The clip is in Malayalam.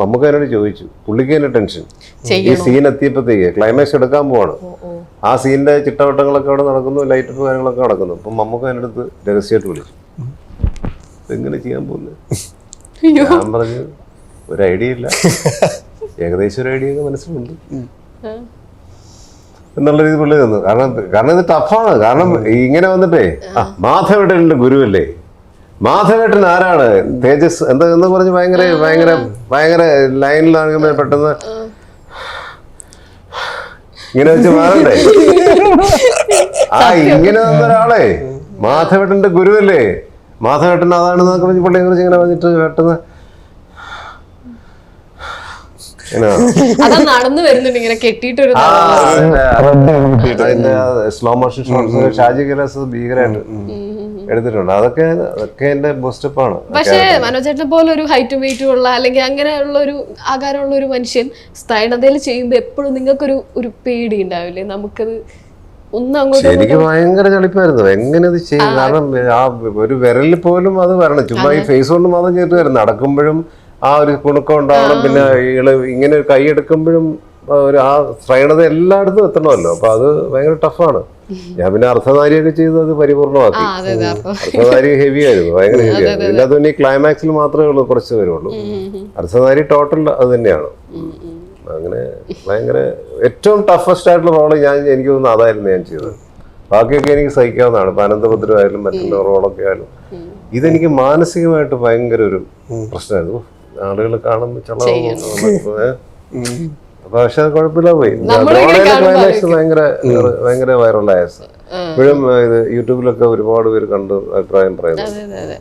നമുക്ക് അതിനോട് ചോദിച്ചു പുള്ളിക്ക് തന്നെ ടെൻഷൻ? ഈ സീൻ എത്തിയപ്പോഴത്തേക്ക് ക്ലൈമാക്സ് എടുക്കാൻ പോവാണ്. ആ സീനിന്റെ ചിട്ടവട്ടങ്ങളൊക്കെ അവിടെ നടക്കുന്നു ലൈറ്റ് കാര്യങ്ങളൊക്കെ നടക്കുന്നു. അപ്പം നമുക്ക് അതിന്റെ അടുത്ത് രഹസ്യമായിട്ട് വിളിച്ചു. എങ്ങനെ ചെയ്യാൻ പോകുന്നത് അയ്യോ. ഞാൻ പറഞ്ഞു ഒരു ഐഡിയ ഇല്ല. ഏകദേശം ഒരു ഐഡിയ ഒക്കെ മനസ്സിലുണ്ട്. എന്നുള്ള രീതി പുള്ളി തന്നു കാരണം കാരണം ഇത് ടഫാണ് കാരണം ഇങ്ങനെ വന്നിട്ടേ മാധവ ഗുരുവല്ലേ? മാധവേട്ടൻ ആരാണ്? തേജസ് എന്താ എന്ന് പറഞ്ഞ് ഭയങ്കര ഭയങ്കര ഭയങ്കര ലൈനിലാണെങ്കിൽ പെട്ടെന്ന് ഇങ്ങനെ വെച്ച് മാറണ്ടേ? ആ ഇങ്ങനെ ഒരാളെ. മാധവേട്ടന്റെ ഗുരുവല്ലേ? മാധവേട്ടൻ അതാണ് പറഞ്ഞ് പുള്ളിയെ കുറിച്ച് ഇങ്ങനെ വന്നിട്ട് പെട്ടെന്ന് സ്ലോ മോഷൻ ഷാജി കലാസ് ഭീകരമായിട്ട് എടുത്തിട്ടുണ്ട്. അതൊക്കെ അതൊക്കെ എന്റെ ബോസ്റ്റപ്പാണ് ആണ്. പക്ഷേ മനോജേട്ടനെ പോലെ ഒരു ഹൈറ്റും വെയിറ്റും ഉള്ള അല്ലെങ്കിൽ അങ്ങനെയുള്ള ഒരു ആകാരമുള്ള ഒരു മനുഷ്യൻ സ്ഥൈണതയിൽ ചെയ്യുമ്പോൾ എപ്പോഴും നിങ്ങൾക്കൊരു ഒരു പേടി ഉണ്ടാവില്ലേ? നമുക്കത് എനിക്ക് ഭയങ്കര ചളിപ്പായിരുന്നു. എങ്ങനെ ഇത് ചെയ്യും? കാരണം ആ ഒരു വിരലിൽ പോലും അത് വരണം. ചുമ്മാ ഈ ഫേസ് കൊണ്ട് മാത്രം ചെയ്തിട്ട് വരും നടക്കുമ്പോഴും ആ ഒരു കുണുക്കം ഉണ്ടാവണം. പിന്നെ ഇൾ ഇങ്ങനെ ഒരു കൈ എടുക്കുമ്പോഴും ഒരു ആ ശ്രൈണത എല്ലായിടത്തും എത്തണമല്ലോ. അപ്പൊ അത് ഭയങ്കര ടഫാണ് ഞാൻ പിന്നെ അർദ്ധനാരിയൊക്കെ ചെയ്ത് അത് പരിപൂർണമാക്കി. അതെ അതെ അപ്പൊ അർദ്ധനാരി ഹെവി ആയിരുന്നു ഭയങ്കര ഹെവി ആയിരുന്നു. ഇതിനകത്ത് പിന്നെ ഈ ക്ലൈമാക്സിൽ മാത്രമേ ഉള്ളൂ കുറച്ച് വരുള്ളൂ അർദ്ധനാരി ടോട്ടൽ അത് തന്നെയാണ്. അങ്ങനെ ഭയങ്കര ഏറ്റവും ടഫസ്റ്റ് ആയിട്ടുള്ള റോൾ ഞാൻ എനിക്ക് തോന്നുന്നു അതായിരുന്നു ഞാൻ ചെയ്തത്. ബാക്കിയൊക്കെ എനിക്ക് സഹിക്കാവുന്നതാണ്. ഇപ്പൊ അനന്തഭദ്രമായാലും മറ്റുള്ള റോളൊക്കെ ആയാലും. ഇതെനിക്ക് മാനസികമായിട്ട് ഭയങ്കര ഒരു പ്രശ്നമായിരുന്നു. ആളുകൾ കാണുമ്പോൾ ചള പക്ഷെ അത് കുഴപ്പമില്ല. പോയി. ഭയങ്കര ഭയങ്കര വൈറലായ ഇപ്പോഴും ഇത് യൂട്യൂബിലൊക്കെ ഒരുപാട് പേര് കണ്ട് അഭിപ്രായം പറയുന്നു. അതെ അതെ അതെ.